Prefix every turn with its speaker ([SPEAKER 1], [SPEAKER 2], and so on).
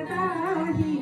[SPEAKER 1] তাকাহি